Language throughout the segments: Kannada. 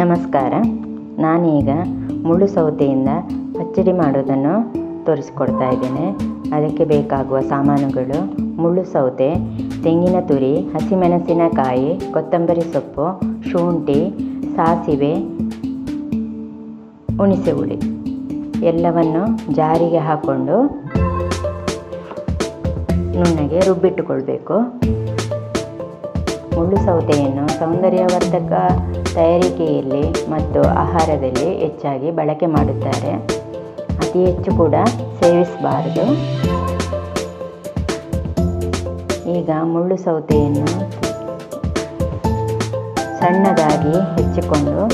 ನಮಸ್ಕಾರ. ನಾನೀಗ ಮುಳ್ಳು ಸೌತೆಯಿಂದ ಪಚ್ಚಡಿ ಮಾಡೋದನ್ನು ತೋರಿಸ್ಕೊಡ್ತಾ ಇದ್ದೇನೆ. ಅದಕ್ಕೆ ಬೇಕಾಗುವ ಸಾಮಾನುಗಳು ಮುಳ್ಳು ಸೌತೆ, ತೆಂಗಿನ ತುರಿ, ಹಸಿಮೆಣಸಿನಕಾಯಿ, ಕೊತ್ತಂಬರಿ ಸೊಪ್ಪು, ಶುಂಠಿ, ಸಾಸಿವೆ ಹುಣಸೆ ಹುಳಿ ಎಲ್ಲವನ್ನು ಜಾರಿಗೆ ಹಾಕ್ಕೊಂಡು ನುಣ್ಣಗೆ ರುಬ್ಬಿಟ್ಟುಕೊಳ್ಬೇಕು. ಮುಳ್ಳು ಸೌತೆಯನ್ನು ಸೌಂದರ್ಯವರ್ಧಕ ತಯಾರಿಕೆಯಲ್ಲಿ ಮತ್ತು ಆಹಾರದಲ್ಲಿ ಹೆಚ್ಚಾಗಿ ಬಳಕೆ ಮಾಡುತ್ತಾರೆ. ಅತಿ ಹೆಚ್ಚು ಕೂಡ ಸೇವಿಸಬಾರದು. ಈಗ ಮುಳ್ಳು ಸೌತೆಯನ್ನು ಸಣ್ಣದಾಗಿ ಹೆಚ್ಚಿಕೊಂಡು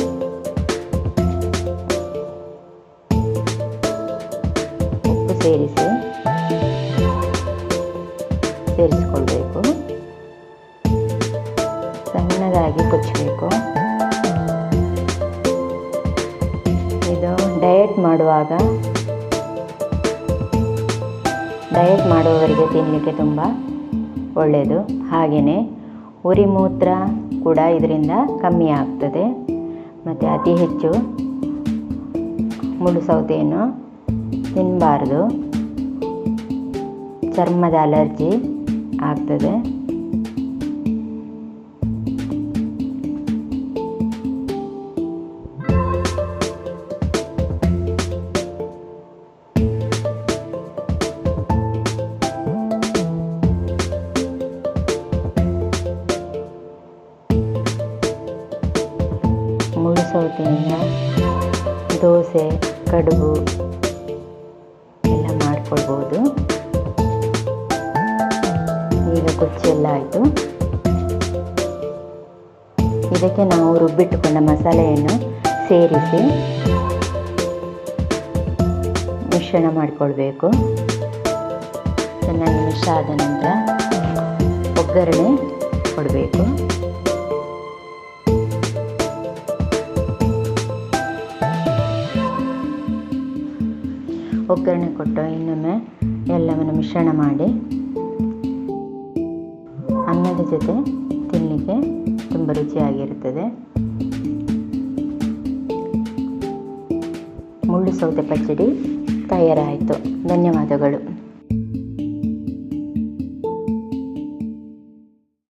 ಉಪ್ಪು ಸೇರಿಸಿ ಸೇರಿಸಿಕೊಳ್ಬೇಕು. ಸಣ್ಣದಾಗಿ ಕೊಚ್ಚಬೇಕು. ಇದು ಡಯಟ್ ಮಾಡುವಾಗ ಡಯಟ್ ಮಾಡುವವರಿಗೆ ತಿನ್ನಲಿಕ್ಕೆ ತುಂಬ ಒಳ್ಳೆಯದು. ಹಾಗೆಯೇ ಉರಿ ಮೂತ್ರ ಕೂಡ ಇದರಿಂದ ಕಮ್ಮಿ ಆಗ್ತದೆ. ಮತ್ತು ಅತಿ ಹೆಚ್ಚು ಮುಳು ಸೌತೆಯನ್ನು ತಿನ್ನಬಾರ್ದು ಚರ್ಮದ ಅಲರ್ಜಿ ಆಗ್ತದೆ. ಸೌತೆಯಿಂದ ದೋಸೆ, ಕಡುಬು ಎಲ್ಲ ಮಾಡ್ಕೊಳ್ಬೋದು. ಈಗ ಎಲ್ಲ ಆಯಿತು. ಇದಕ್ಕೆ ನಾವು ರುಬ್ಬಿಟ್ಟುಕೊಂಡ ಮಸಾಲೆಯನ್ನು ಸೇರಿಸಿ ಮಿಶ್ರಣ ಮಾಡಿಕೊಳ್ಬೇಕು. ಚೆನ್ನಾಗಿ ಮಿಶ್ರ ಆದ ನಂತರ ಒಗ್ಗರಣೆ ಕೊಡಬೇಕು. ಒಗ್ಗರಣೆ ಕೊಟ್ಟು ಇನ್ನೊಮ್ಮೆ ಎಲ್ಲವನ್ನು ಮಿಶ್ರಣ ಮಾಡಿ ಅನ್ನದ ಜೊತೆ ತಿನ್ನಲಿಕ್ಕೆ ತುಂಬ ರುಚಿಯಾಗಿರುತ್ತದೆ. ಮುಳ್ಳು ಸೌತೆ ಪಚ್ಚಡಿ ತಯಾರಾಯಿತು. ಧನ್ಯವಾದಗಳು.